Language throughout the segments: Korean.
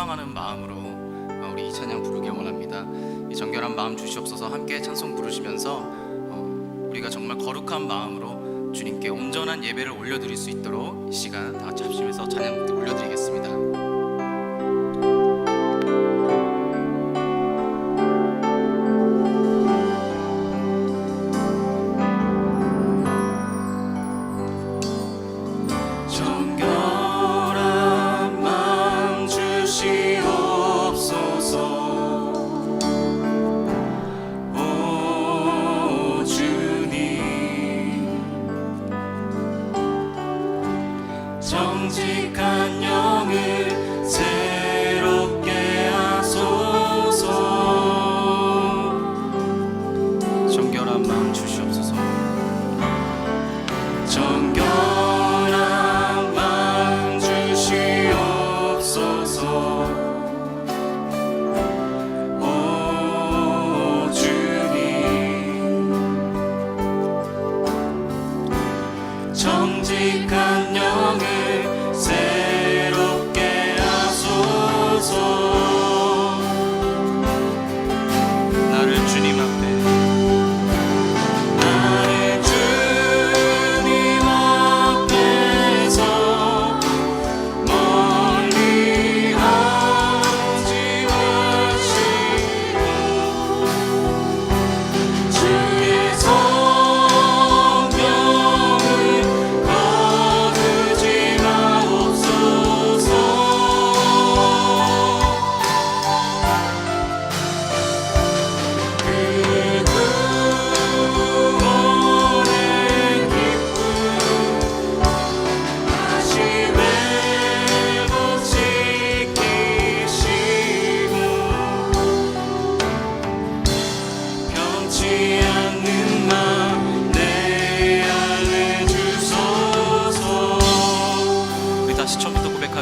소망하는 마음으로 어, 우리 이 찬양 부르기 원합니다. 이 정결한 마음 주시옵소서 함께 찬송 부르시면서 어, 우리가 정말 거룩한 마음으로 주님께 온전한 예배를 올려드릴 수 있도록 이 시간 다 합심해서 찬양 올려드리겠습니다.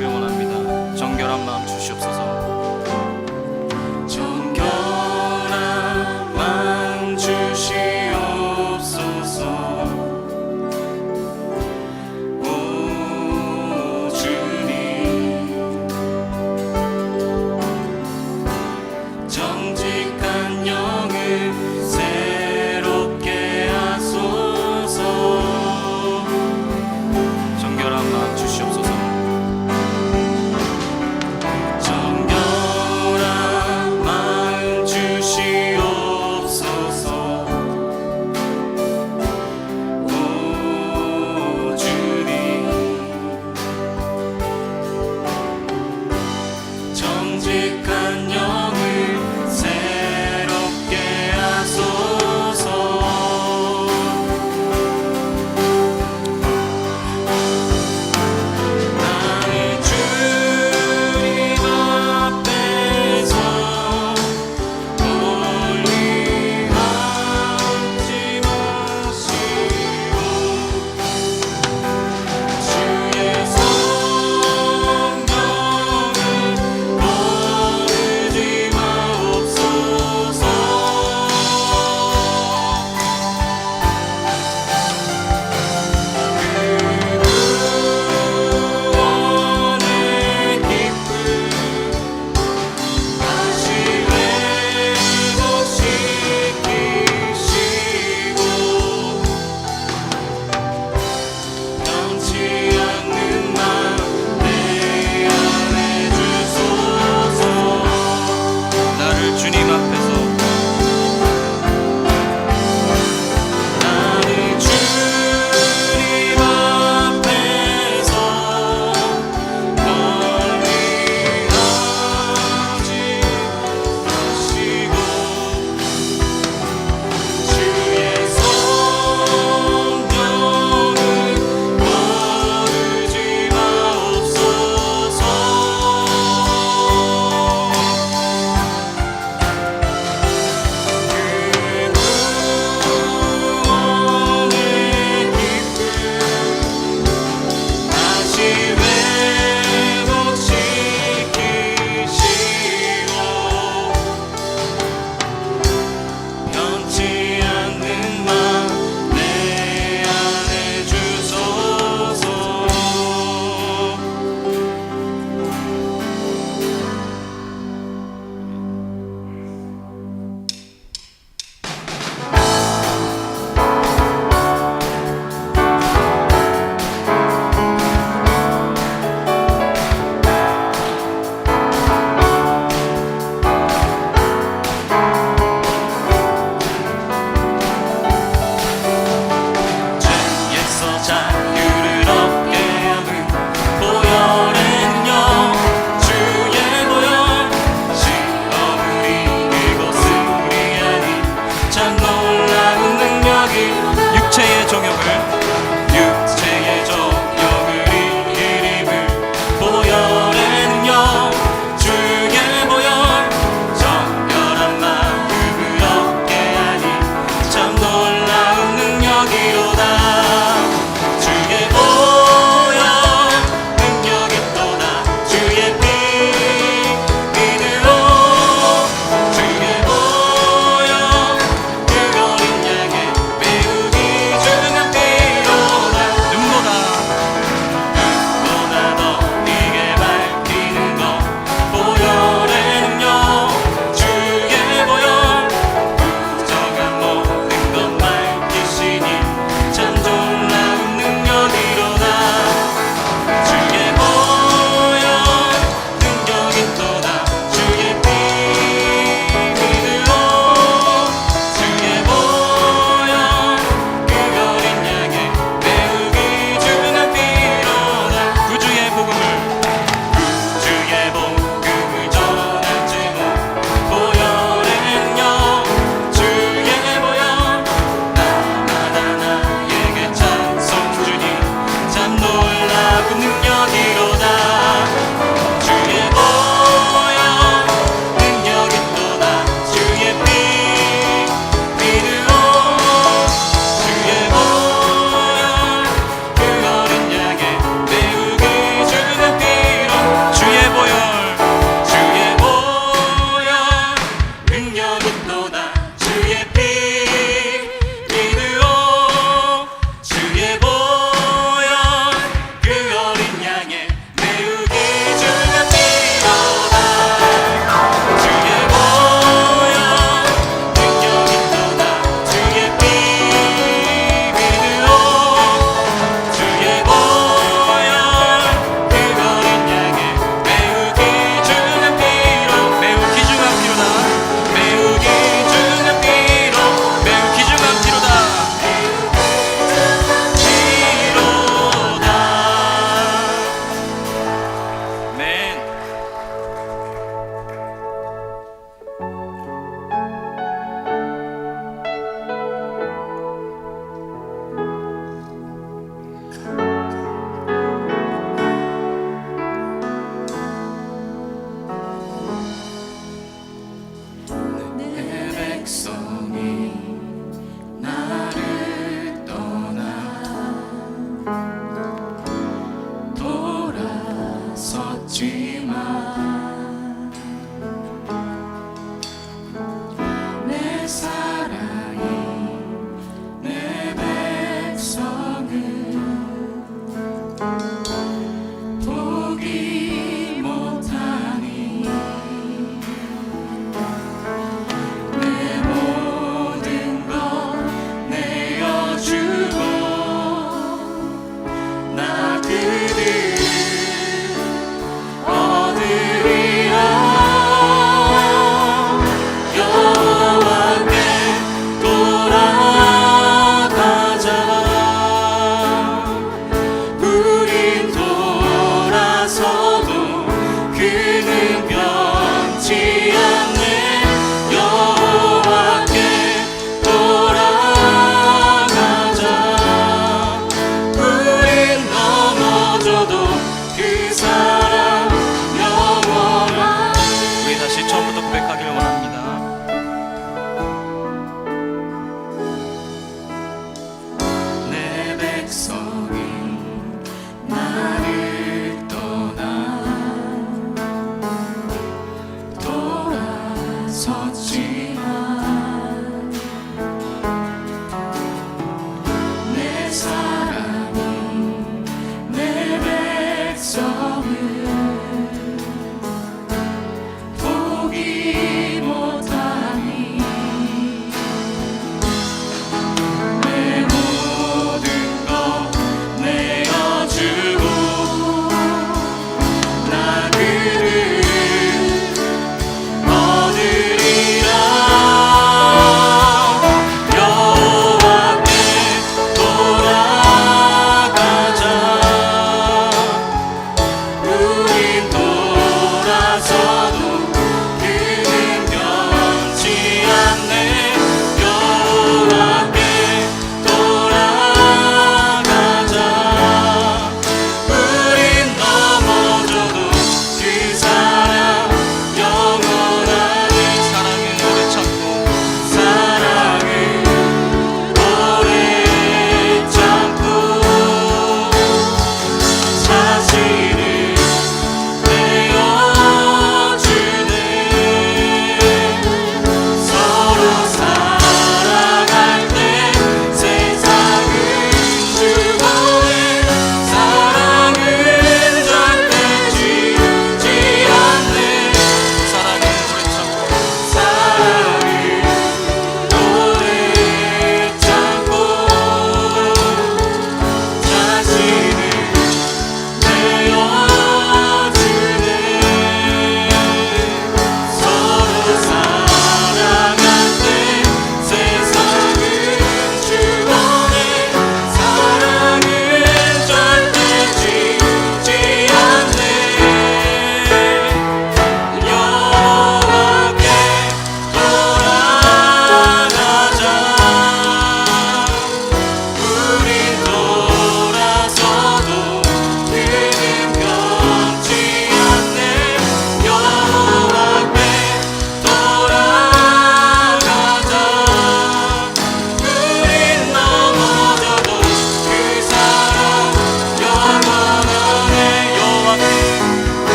구경을 합니다. 정결한 마음 주.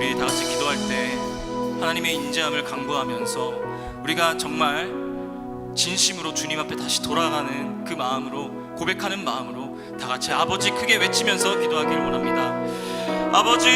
우리 다 같이 기도할 때 하나님의 인자함을 강구하면서 우리가 정말 진심으로 주님 앞에 다시 돌아가는 그 마음으로 고백하는 마음으로 다 같이 아버지 크게 외치면서 기도하기를 원합니다. 아버지